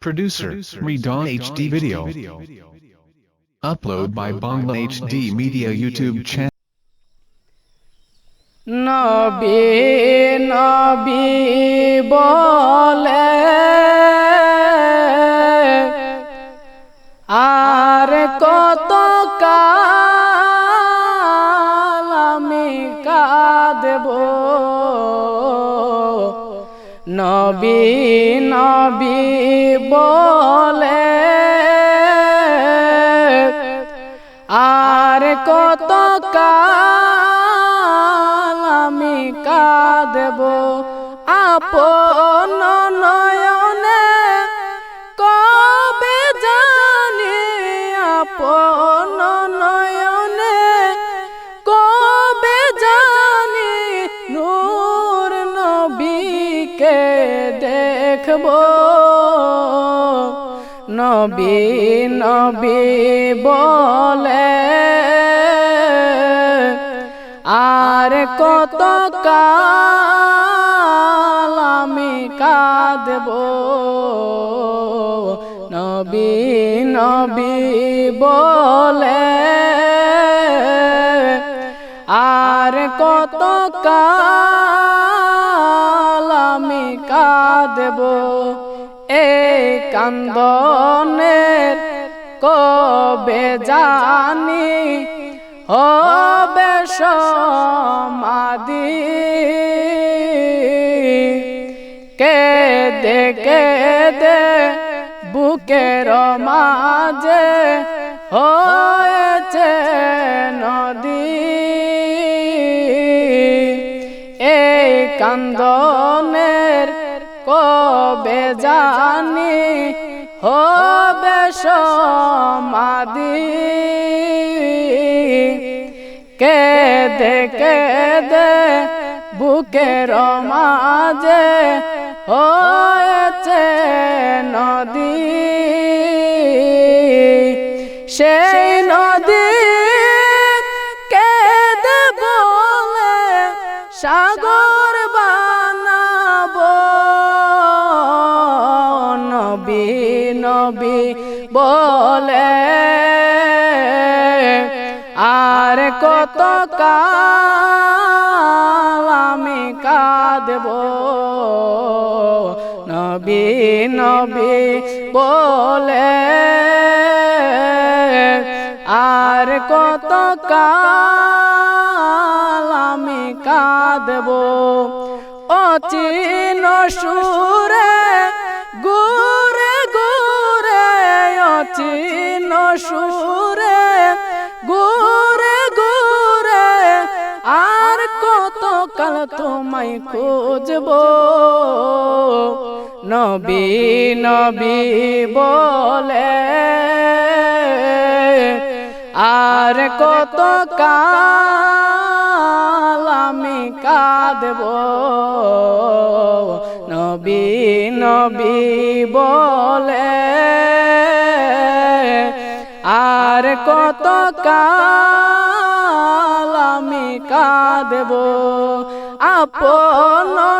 Producer, Redon HD Video. Upload by Bangla HD Media YouTube channel. নবী নবী নবী নবী বলে আর কত কাল আমি কাঁদব আপন নয়নে দেখব। নবী নবী বলে, আর কত কাল আমি কাঁদব। নবী নবী বলে, আর কত আমি কাঁদব এই কান্দনের কবে জানি হবে সমাধি। কে দে কে দে বুকের মাঝে হয়েছে নদী। এই কান্দনের কবে জানি হবে সমাধি। কে দে কে দে বুকের মাঝে হয়েছে নদী। সেই নদী কে বলে সাগর বানাবো বলে, আর কত কাল আমি কাঁদব? নবী নবী বলে, আর কত কাল আমি কাঁদব? অচিন সুরে সুরে, গুরে গুরে, আর কত কাল তোমায় খুঁজব? নবী নবী বলে, আর কত কাল আমি কাঁদব? নবী নবী বলে কত কাল আমি কাঁদব? আপন